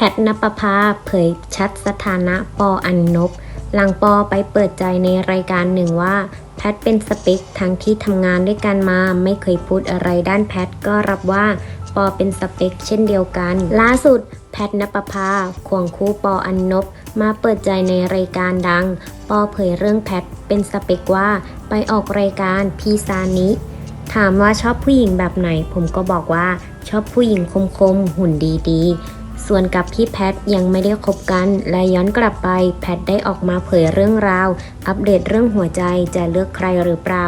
แพทนปภาเผยชัดสถานะปออันนบ หลังปอไปเปิดใจในรายการหนึ่งว่า แพทเป็นสเปคทั้งที่ทำงานด้วยกันมา ไม่เคยพูดอะไรด้านแพทก็รับว่าปอเป็นสเปคเช่นเดียวกัน ล่าสุด แพทนปภาควงคู่ปออันนบ มาเปิดใจในรายการดัง ปอเผยเรื่องแพทเป็นสเปคว่าไปออกรายการพีซานิถามว่าชอบผู้หญิงแบบไหน ผมก็บอกว่าชอบผู้หญิงคมๆ หุ่นดีๆ ส่วนกับพี่แพทยังไม่ได้คบกัน และย้อนกลับไปแพทได้ออกมาเผยเรื่องราว อัปเดตเรื่องหัวใจจะเลือกใครหรือเปล่า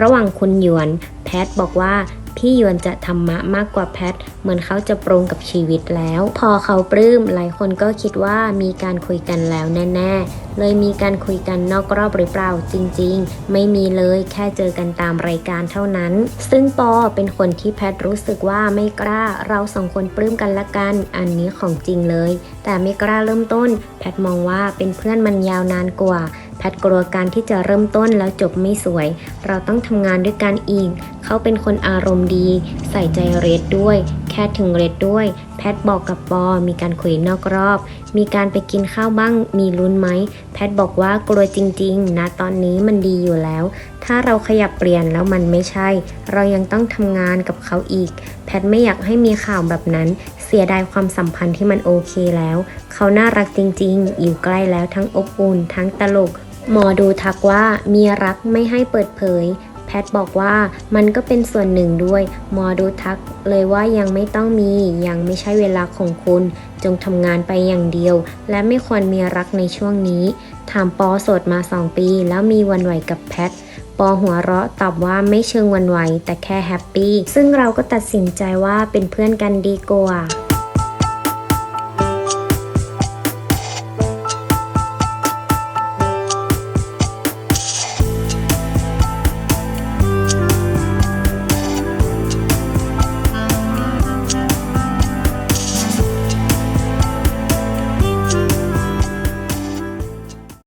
ระหว่างคุณหยวน แพทบอกว่าพี่ยวนจะธรรมะมากกว่าแพท เหมือนเขาจะปรงกับชีวิตแล้ว พอเขาปลื้มหลายคนก็คิดว่ามีการคุยกันแล้วแน่ๆ เลยมีการคุยกันนอกรอบหรือเปล่าจริงๆ ไม่มีเลยแค่เจอกันตามรายการเท่านั้น ซึ่งปอเป็นคนที่แพทรู้สึกว่าไม่กล้าเราสองคนปลื้มกันละกัน อันนี้ของจริงเลย แต่ไม่กล้าเริ่มต้น แพทมองว่าเป็นเพื่อนมันยาวนานกว่า แพทกลัวการที่จะเริ่มต้นแล้วจบไม่สวย เราต้องทำงานด้วยกันอีก เขาเป็นคนอารมณ์ดี ใส่ใจเรดด้วย แค่ถึงเรดด้วย แพทบอกกับปอ มีการคุยนอกรอบ มีการไปกินข้าวบ้าง มีลุ้นไหม แพทบอกว่ากลัวจริงๆ นะตอนนี้มันดีอยู่แล้ว ถ้าเราขยับเปลี่ยนแล้วมันไม่ใช่ เรายังต้องทำงานกับเขาอีก แพทไม่อยากให้มีข่าวแบบนั้น เสียดายความสัมพันธ์ที่มันโอเคแล้ว เขาน่ารักจริงๆ อยู่ใกล้แล้วทั้งอบอุ่น ทั้งตลก หมอดูทักว่ามีรักไม่ให้เปิดเผย แพทบอกว่ามันก็เป็นส่วนหนึ่งด้วย หมอดูทักเลยว่ายังไม่ต้องมี ยังไม่ใช่เวลาของคุณ จงทำงานไปอย่างเดียว และไม่ควรมีรักในช่วงนี้ ถามปอโสดมา 2 ปี แล้วมีวันไหวกับแพทปอหัวเราะตอบว่าไม่เชิงวันไหวแต่แค่แฮปปี้ ซึ่งเราก็ตัดสินใจว่าเป็นเพื่อนกันดีกว่า